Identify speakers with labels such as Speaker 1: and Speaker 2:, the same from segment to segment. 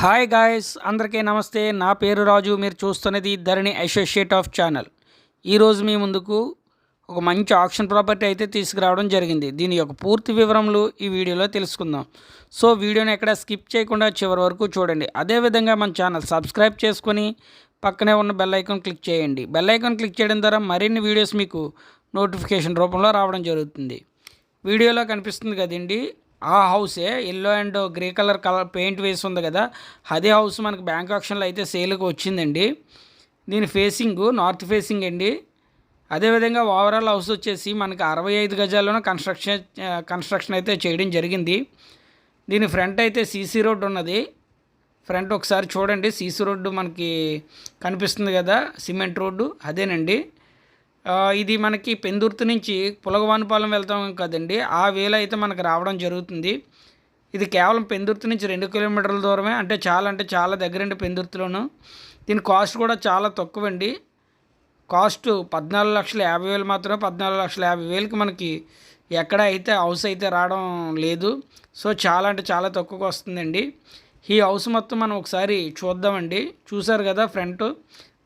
Speaker 1: Hi guys అందరికీ నమస్తే. నా పేరు రాజు మీరు చూస్తున్నది ధరణి అసోసియేట్ ఆఫ్ ఛానల్. ఈరోజు మీ ముందుకు ఒక మంచి ఆప్షన్ ప్రాపర్టీ అయితే తీసుకురావడం జరిగింది. దీని యొక్క పూర్తి వివరములు ఈ వీడియోలో తెలుసుకుందాం. సో వీడియోని ఎక్కడ స్కిప్ చేయకుండా చివరి వరకు చూడండి. అదేవిధంగా మన ఛానల్ సబ్స్క్రైబ్ చేసుకొని పక్కనే ఉన్న బెల్ ఐకాన్ క్లిక్ చేయండి. బెల్ ఐకాన్ క్లిక్ చేయడం ద్వారా మరిన్ని వీడియోస్ మీకు నోటిఫికేషన్ రూపంలో రావడం జరుగుతుంది. వీడియోలో కనిపిస్తుంది కదండి ఆ హౌసే yellow and grey colour colour paint వేసి ఉంది కదా. అదే హౌస్ మనకి బ్యాంక్ ఆప్షన్లో అయితే సేల్కి వచ్చిందండి. దీని ఫేసింగ్ నార్త్ ఫేసింగ్ అండి. అదేవిధంగా ఓవరాల్ హౌస్ వచ్చేసి మనకి అరవై ఐదు గజాల్లోనే కన్స్ట్రక్షన్ కన్స్ట్రక్షన్ అయితే చేయడం జరిగింది. దీని ఫ్రంట్ అయితే సీసీ రోడ్ ఉన్నది. ఫ్రంట్ ఒకసారి చూడండి. సీసీ రోడ్డు మనకి కనిపిస్తుంది కదా సిమెంట్ రోడ్డు. అదేనండి. ఇది మనకి పెందుర్తి నుంచి పులగవానిపాలెం వెళ్తాం కదండి. ఆ వేలు అయితే మనకు రావడం జరుగుతుంది. ఇది కేవలం పెందుర్తి నుంచి రెండు కిలోమీటర్ల దూరమే. అంటే చాలా అంటే చాలా దగ్గరండి పెందుర్తిలోను. దీని కాస్ట్ కూడా చాలా తక్కువండి. కాస్ట్ పద్నాలుగు లక్షల యాభై వేలు మాత్రమే. పద్నాలుగు లక్షల యాభై వేలకి మనకి ఎక్కడ అయితే హౌస్ అయితే రావడం లేదు. సో చాలా అంటే చాలా తక్కువకి వస్తుందండి. ఈ హౌస్ మొత్తం మనం ఒకసారి చూద్దామండి. చూసారు కదా ఫ్రంట్?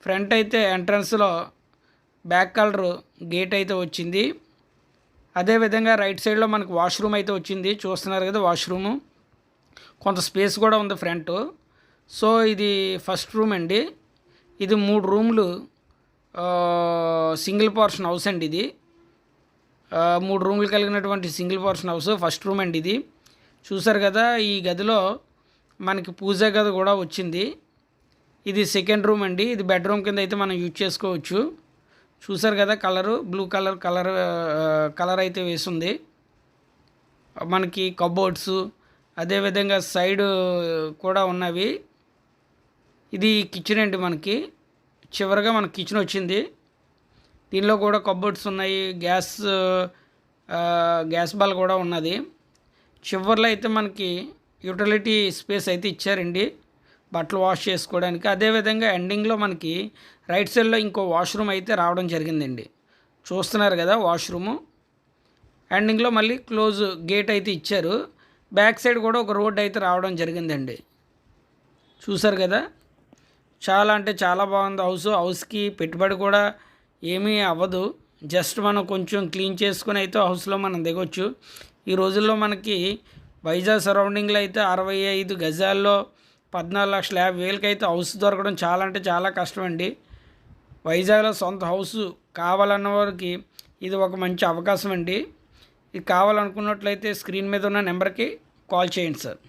Speaker 1: ఫ్రంట్ అయితే ఎంట్రన్స్లో బ్యాక్ కలర్ గేట్ అయితే వచ్చింది. అదేవిధంగా రైట్ సైడ్లో మనకు వాష్రూమ్ అయితే వచ్చింది. చూస్తున్నారు కదా వాష్రూము. కొంత స్పేస్ కూడా ఉంది ఫ్రంట్. సో ఇది ఫస్ట్ రూమ్ అండి. ఇది మూడు రూమ్లు సింగిల్ పోర్షన్ హౌస్ అండి ఇది. మూడు రూమ్లు కలిగినటువంటి single portion house first room అండి ఇది. చూసారు కదా ఈ గదిలో మనకి పూజా గది కూడా వచ్చింది. ఇది సెకండ్ రూమ్ అండి. ఇది బెడ్రూమ్ కింద అయితే మనం యూజ్ చేసుకోవచ్చు. చూసారు కదా colour? Blue colour colour colour అయితే వేసింది. మనకి కబోర్డ్స్ అదేవిధంగా సైడ్ కూడా ఉన్నవి. ఇది కిచెన్ అండి మనకి. చివరిగా మనకి కిచెన్ వచ్చింది. దీనిలో కూడా కబోర్డ్స్ ఉన్నాయి గ్యాస్ గ్యాస్ బాల్ కూడా ఉన్నది. చివర్లో అయితే మనకి యూటిలిటీ స్పేస్ అయితే ఇచ్చారండి. బట్టలు వాష్ చేసుకోవడానికి. అదేవిధంగా ఎండింగ్లో మనకి రైట్ సైడ్లో ఇంకో వాష్రూమ్ అయితే రావడం జరిగిందండి. చూస్తున్నారు కదా వాష్రూము. ఎండింగ్లో మళ్ళీ క్లోజ్ గేట్ అయితే ఇచ్చారు. బ్యాక్ సైడ్ కూడా ఒక రోడ్ అయితే రావడం జరిగిందండి. చూసారు కదా? చాలా అంటే చాలా బాగుంది హౌస్. హౌస్కి పెట్టుబడి కూడా ఏమీ అవ్వదు. జస్ట్ మనం కొంచెం క్లీన్ చేసుకుని అయితే హౌస్లో మనం దిగొచ్చు. ఈ రోజుల్లో మనకి వైజాగ్ సరౌండింగ్లో అయితే అరవై ఐదు గజాల్లో పద్నాలుగు లక్షల యాభై వేలకి అయితే హౌస్ దొరకడం చాలా అంటే చాలా కష్టం అండి వైజాగ్లో సొంత హౌస్ కావాలన్న వారికి ఇది ఒక మంచి అవకాశం అండి ఇది కావాలనుకున్నట్లయితే స్క్రీన్ మీద ఉన్న నెంబర్కి కాల్ చేయండి సార్.